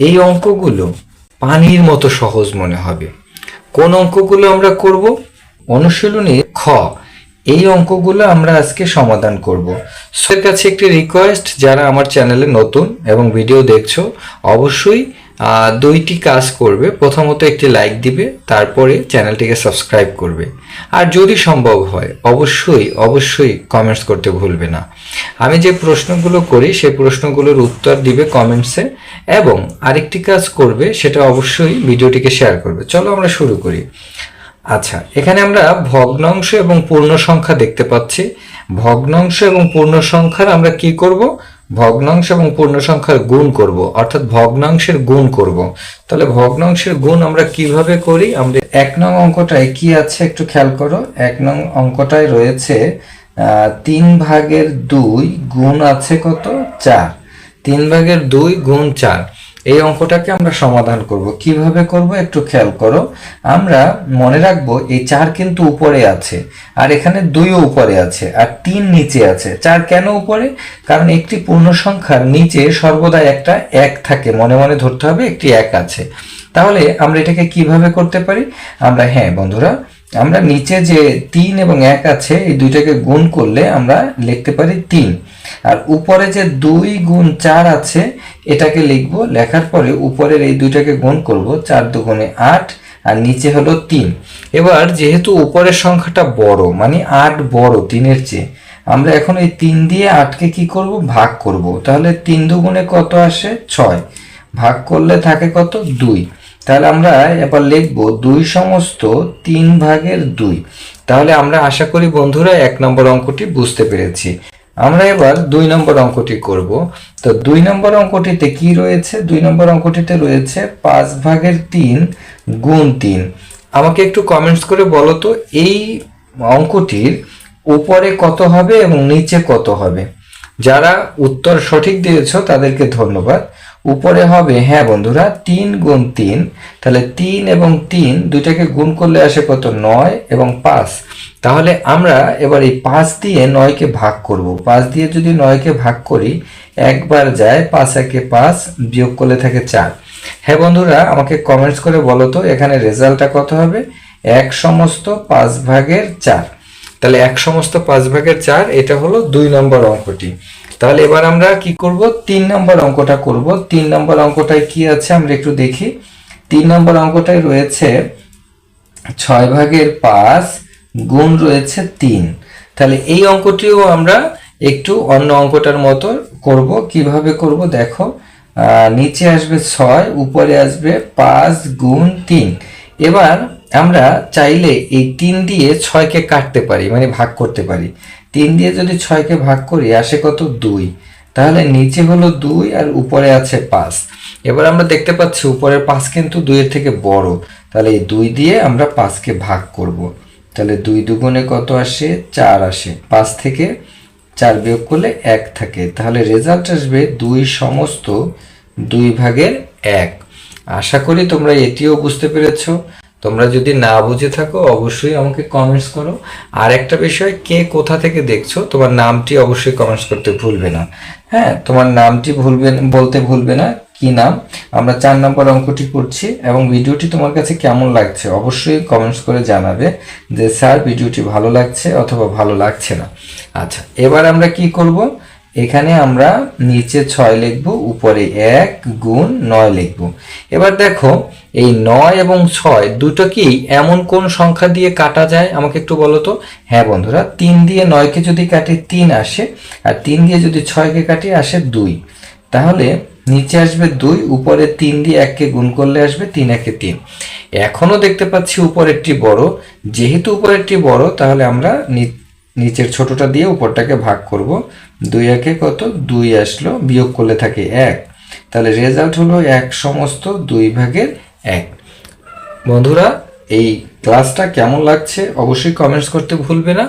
এই অঙ্কগুলো পানির মতো সহজ মনে হবে। কোন অঙ্কগুলো আমরা করব? অনুশীলনী খ। এই অঙ্কগুলো আমরা আজকে সমাধান করব। সো এর কাছে একটি রিকোয়েস্ট যারা আমার চ্যানেলে নতুন এবং ভিডিও দেখছ, অবশ্যই দুইটি কাজ করবে। প্রথমত একটি লাইক দিবে, তারপরে চ্যানেলটিকে সাবস্ক্রাইব করবে। আর যদি সম্ভব হয়, অবশ্যই অবশ্যই কমেন্টস করতে ভুলবে না। আমি যে প্রশ্নগুলো করি, সেই প্রশ্নগুলোর উত্তর দিবে কমেন্টসে এবং আরেকটি কাজ করবে, সেটা অবশ্যই ভিডিওটিকে শেয়ার করবে। চলো আমরা শুরু করি। আচ্ছা এখানে আমরা ভগ্নাংশ এবং পূর্ণ সংখ্যা দেখতে পাচ্ছি। ভগ্নাংশ এবং পূর্ণ সংখ্যার আমরা কি করব? ভগ্নাংশ এবং পূর্ণ সংখ্যার গুণ করব, অর্থাৎ ভগ্নাংশের গুণ করব। তাহলে ভগ্নাংশের গুণ আমরা কীভাবে করি? আমরা এক নং অঙ্কটায় কি আছে একটু খেয়াল করো। এক নং অঙ্কটায় রয়েছে তিন ভাগের দুই গুণ আছে কত? চার। তিন ভাগের দুই গুণ চার। এই অঙ্কটাকে আমরা সমাধান করব। কীভাবে করব একটু খেয়াল করো। আমরা মনে রাখব এই চার কিন্তু উপরে আছে, আর এখানে দুইও উপরে আছে, আর তিন নিচে আছে। চার কেন উপরে? কারণ একটি পূর্ণ সংখ্যার নিচে সর্বদা একটা এক থাকে, মনে মনে ধরতে হবে একটি এক আছে। তাহলে আমরা এটাকে কীভাবে করতে পারি? আমরা হ্যাঁ বন্ধুরা আমরা নিচে যে তিন এবং এক আছে, এই দুইটাকে গুণ করলে আমরা লিখতে পারি তিন। আর উপরে যে দুই গুণ চার আছে, এটাকে লিখব, লেখার পরে উপরের এই দুইটাকে গুণ করব, চার দুগুণে আট, আর নিচে হলো তিন। এবার যেহেতু উপরের সংখ্যাটা বড় মানে আট বড় তিনের চেয়ে, আমরা এখন এই তিন দিয়ে আটকে কি করব? ভাগ করব। তাহলে তিন দুগুণে কত আসে? ছয়। ভাগ করলে থাকে কত? দুই। তাহলে আমরা এবার লিখব দুই সমস্ত তিন ভাগের দুই। তাহলে আমরা আশা করি বন্ধুরা এক নম্বর অঙ্কটি বুঝতে পেরেছি। আমরা এবার দুই নম্বর অঙ্কটি করব। তো দুই নম্বর অঙ্কটিতে কি রয়েছে? দুই নম্বর অঙ্কটিতে রয়েছে পাঁচ ভাগের তিন গুণ তিন। আমাকে একটু কমেন্টস করে বলো তো, এই অঙ্কটির উপরে কত হবে এবং নিচে কত হবে? যারা উত্তর সঠিক দিয়েছ তাদেরকে ধন্যবাদ। উপরে হবে হ্যাঁ বন্ধুরা, তিন গুণ তিন, তাহলে তিন এবং তিন দুইটাকে গুণ করলে আসে কত? নয় এবং পাঁচ। তাহলে আমরা এবার এই পাঁচ দিয়ে নয়কে ভাগ করব। পাঁচ দিয়ে যদি নয়কে ভাগ করি, একবার যায় পাঁচ একে পাঁচ বিয়োগ করলে থাকে চার। হ্যাঁ বন্ধুরা, আমাকে কমেন্টস করে বলো তো, এখানে রেজাল্টটা কত হবে? এক সমস্ত পাঁচ ভাগের চার। তাহলে এক সমস্ত পাঁচ ভাগের চার, এটা হলো দুই নম্বর অঙ্কটি। তাহলে এবার আমরা কি করব? তিন নম্বর অঙ্কটা করব। তিন নম্বর অঙ্কটায় কি আছে? আমরা একটু দেখি। তিন নম্বর অঙ্কটায় রয়েছে ছয় ভাগের পাঁচ গুণ রয়েছে তিন। তাহলে এই অঙ্কটিও আমরা একটু অন্য অঙ্কটার মতো করব। কীভাবে করব? দেখো নিচে আসবে ছয়, উপরে আসবে পাঁচ গুণ তিন। এবার আমরা চাইলে এই তিন দিয়ে ছয়কে কাটতে পারি মানে ভাগ করতে পারি। তিন দিয়ে যদি ছয়কে ভাগ করি, আসে কত? দুই। তাহলে নিচে হলো দুই আর উপরে আছে পাঁচ। এবার আমরা দেখতে পাচ্ছি উপরের পাঁচ কিন্তু দুইয়ের থেকে বড়। তাহলে এই দুই দিয়ে আমরা পাঁচকে ভাগ করব। তাহলে দুই দুগুণে কত আসে? চার আসে। পাঁচ থেকে চার বিয়োগ করলে এক থাকে। তাহলে রেজাল্ট আসবে দুই সমস্ত দুই ভাগের এক। আশা করি তোমরা এটিও বুঝতে পেরেছ। তোমরা যদি না বুঝে থাকো, অবশ্যই আমাকে কমেন্টস করো। আর একটা বিষয়, কে কোথা থেকে দেখছ? তোমার নামটি অবশ্যই কমেন্টস করতে ভুলবে না। হ্যাঁ তোমার নামটি ভুলবে, বলতে ভুলবে না কি নাম। আমরা চার নম্বর অঙ্কটি করছি এবং ভিডিওটি তোমার কাছে কেমন লাগছে অবশ্যই কমেন্টস করে জানাবে যে, স্যার, ভিডিওটি ভালো লাগছে অথবা ভালো লাগছে না? আচ্ছা এবার আমরা কি করব? এখানে আমরা নিচে ছয় লিখব, উপরে এক গুণ নয় লিখব। এবার দেখো, এই নয় এবং ছয় দুটো কি এমন কোন সংখ্যা দিয়ে কাটা যায়? আমাকে একটু বলো তো। হ্যাঁ বন্ধুরা, তিন দিয়ে নয়কে যদি কাটি তিন আসে, আর তিন দিয়ে যদি ছয়কে কাটি আসে দুই। তাহলে নিচে আসবে দুই, উপরে তিন দিয়ে এককে গুণ করলে আসবে তিন, একে তিন। এখনও দেখতে পাচ্ছি উপরেরটি বড়। যেহেতু উপরেরটি বড়, তাহলে আমরা নিচের ছোটটা দিয়ে উপরটাকে ভাগ করব। দুই একে কত? দুই আসলো। বিয়োগ করলে থাকে এক। তাহলে রেজাল্ট হলো এক সমস্ত দুই ভাগের এক। বন্ধুরা, এই ক্লাসটা কেমন লাগছে অবশ্যই কমেন্টস করতে ভুলবে না।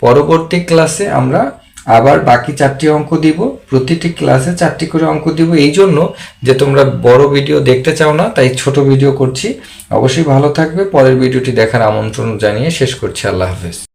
পরবর্তী ক্লাসে আমরা আবার বাকি চারটি অঙ্ক দিব। প্রতিটি ক্লাসে চারটি করে অঙ্ক দিব। এই জন্য যে তোমরা বড় ভিডিও দেখতে চাও না, তাই ছোট ভিডিও করছি। অবশ্যই ভালো থাকবে। পরের ভিডিওটি দেখার আমন্ত্রণ জানিয়ে শেষ করছি। আল্লাহ হাফেজ।